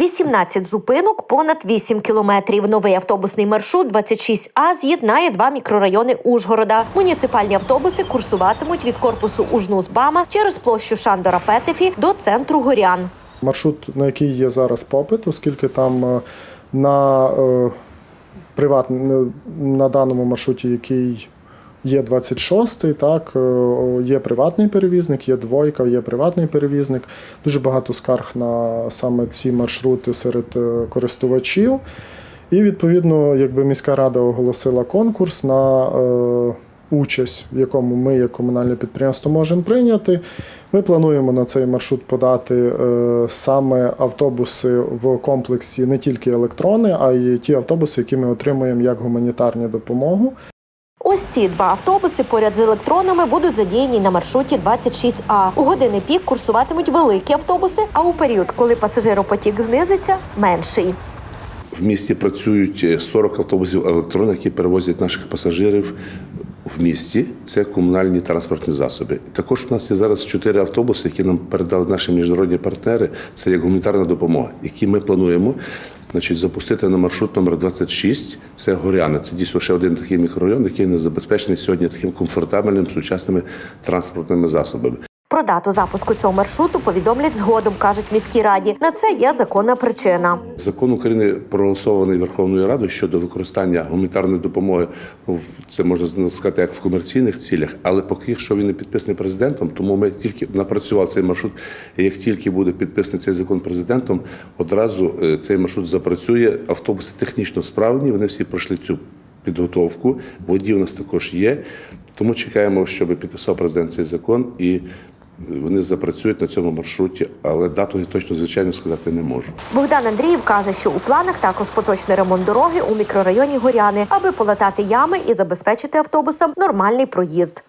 18 зупинок, понад 8 кілометрів. Новий автобусний маршрут 26А з'єднає два мікрорайони Ужгорода. Муніципальні автобуси курсуватимуть від корпусу Ужнус-Бама через площу Шандора Петефі до центру Горян. Маршрут, на який є зараз попит, оскільки там е, на, е, приват, на даному маршруті, який є 26-й, так, е, є приватний перевізник, є двойка, є приватний перевізник. Дуже багато скарг на саме ці маршрути серед е, користувачів. І відповідно, якби міська рада оголосила конкурс на е, участь, в якому ми, як комунальне підприємство, можемо прийняти. Ми плануємо на цей маршрут подати е, саме автобуси в комплексі не тільки електрони, а й ті автобуси, які ми отримуємо як гуманітарну допомогу. Ось ці два автобуси поряд з електронами будуть задіяні на маршруті 26А. У години пік курсуватимуть великі автобуси, а у період, коли пасажиропотік знизиться, менший. В місті працюють е, 40 автобусів електронних, які перевозять наших пасажирів в місті. Це комунальні транспортні засоби. Також у нас є зараз 4 автобуси, які нам передали наші міжнародні партнери. Це як гуманітарна допомога, які ми плануємо. Значить, запустити на маршрут номер 26 це Горяни. Це дійсно ще один такий мікрорайон, який не забезпечений сьогодні таким комфортабельним сучасними транспортними засобами. Про дату запуску цього маршруту повідомлять згодом, кажуть міській раді. На це є законна причина. Закон України проголосований Верховною Радою щодо використання гуманітарної допомоги. Це можна сказати як в комерційних цілях, але поки що він не підписаний президентом, тому ми тільки напрацювали цей маршрут. Як тільки буде підписаний цей закон президентом, одразу е, цей маршрут запрацює. Автобуси технічно справні. Вони всі пройшли цю підготовку. Водій у нас також є. Тому чекаємо, щоб підписав президент цей закон і. Вони запрацюють на цьому маршруті, але дату я точно звичайно сказати не можу. Богдан Андріїв каже, що у планах також поточний ремонт дороги у мікрорайоні Горяни, аби полатати ями і забезпечити автобусам нормальний проїзд.